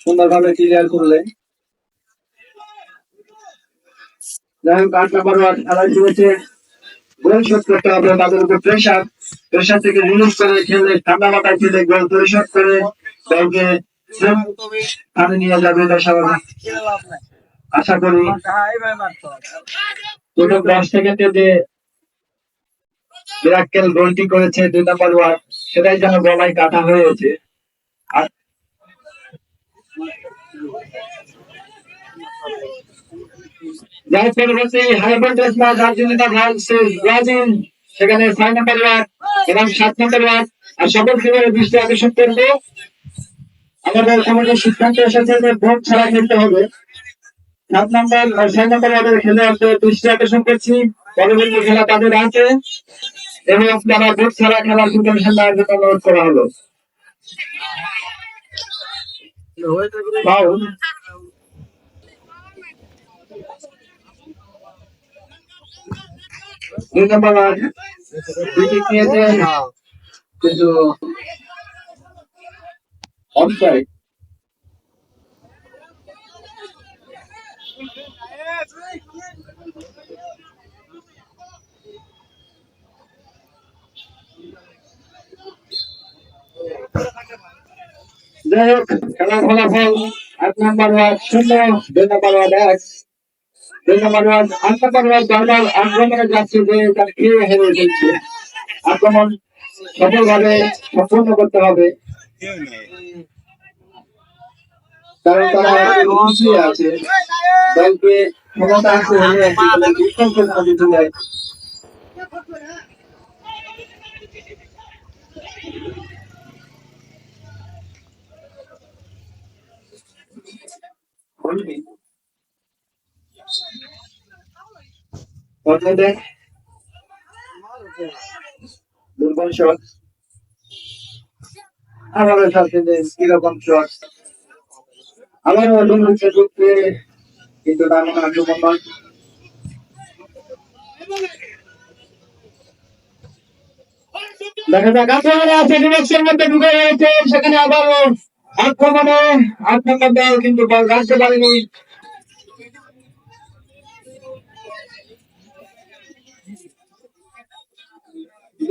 সুন্দরভাবে ক্লিয়ার করলে যাই হোক প্রেশার প্রেশার থেকে ঠান্ডা পরিশোধ করে নিয়ে যাবে আশা করি মিরাক্কেল গোলটি করেছে, দুই নম্বর ওয়ার্ড সেটাই যেন গলায় কাটা হয়েছে যার পরবর্তী হাই ভোল্টেজ ছয় নম্বর ওয়ার্ড এবং সাত নম্বর আর সকল খেলোয়াড়ের দৃষ্টি আকর্ষণ করবে। আমাদের আমাদের সিদ্ধান্ত এসেছে যে ভোট ছাড়া খেলতে হবে। সাত নম্বর ছয় নম্বর ওয়ার্ডের খেলোয়াড়দের দৃষ্টি আকর্ষণ করছি। পরবর্তী খেলা তাদের আছে। এবং তারা ভোট ছাড়া খেলার অনুরোধ করা হলো। দুই নম্বর উইকেট নিয়েছে কিন্তু অফসাইড যাই হোক খেলার ফলাফল এক নম্বর ওয়ার্ড শূন্য দুই নম্বর ওয়ার্ড এক। দুই নম্বর ওয়ার্ড আট নম্বর ওয়ার্ড বারবার আক্রমণে যাচ্ছে যে তার খেয়ে হেরে ফেলছে আক্রমণ সফলভাবে সম্পূর্ণ করতে হবে। কারণ তারা আছে। দলকে ক্ষমতা আছে। বিকল্প দিতে দুর্বল শট। আমাদের সাথে কীরকম শট। আমারও দুর্নীতি ঢুকতে কিন্তু তার মনে আক্রমণ দেখা যাক আক্রমণে আছে ডিরেকশন মধ্যে ঢুকে গেছে সেখানে আবারও আক্রমণে আক্রমণ দল, কিন্তু বল রাখতে পারেনি।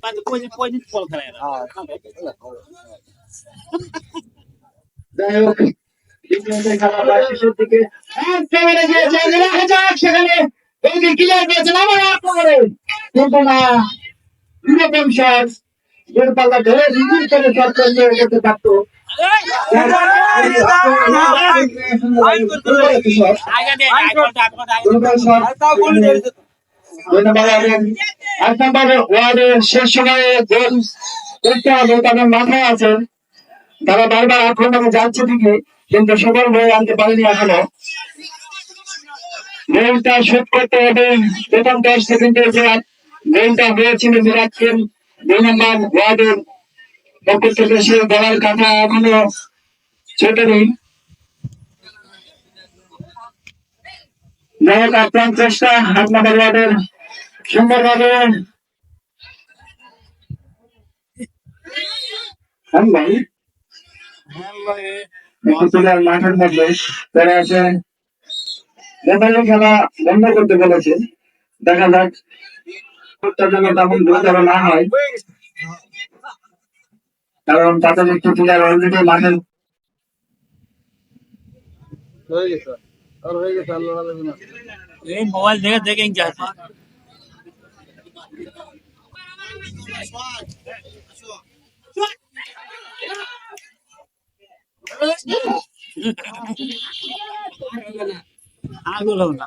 Mas depois, depois a gente fala, galera. যাই হোক খেলা প্রায় শেষের দিকে সেখানে ওইদিকে ক্লিয়ার করেছেন আবার আক্রমণে কিন্তু না ইউরোপিয়ান শট এর পাল্লা ধরে রিভিউ করে শট করলে করতে পারতো Ayo এক ওয়ার্ডের শেষ সময়ে তারা বারবার আক্রমণে যাচ্ছে দিকে কিন্তু সফল হয়ে আনতে পারেনি এখনও গোলটা শোধ করতে হবে প্রথম দশ সেকেন্ডের যে গোলটা হয়েছিল বিরাটকে দুই নম্বর ওয়ার্ডের পক্ষ থেকে সে গলার কাটা এখনও ছোটেনি যাই হোক আপ্রাণ চেষ্টা আট নম্বর ওয়ার্ডের ভাই মাঠের মধ্যে তারা আছে রেফারি খেলা বন্ধ করতে বলেছে। দেখা যাক। যেন তেমন গুরুতর না হয়। কারণ তাদের একটু প্লেয়ার অলরেডি মাঠের হয়ে গেছে। আর হয়ে গেছে আল্লাহ এই মোবাইল দেখে দেখে যাচ্ছে আগুলো না।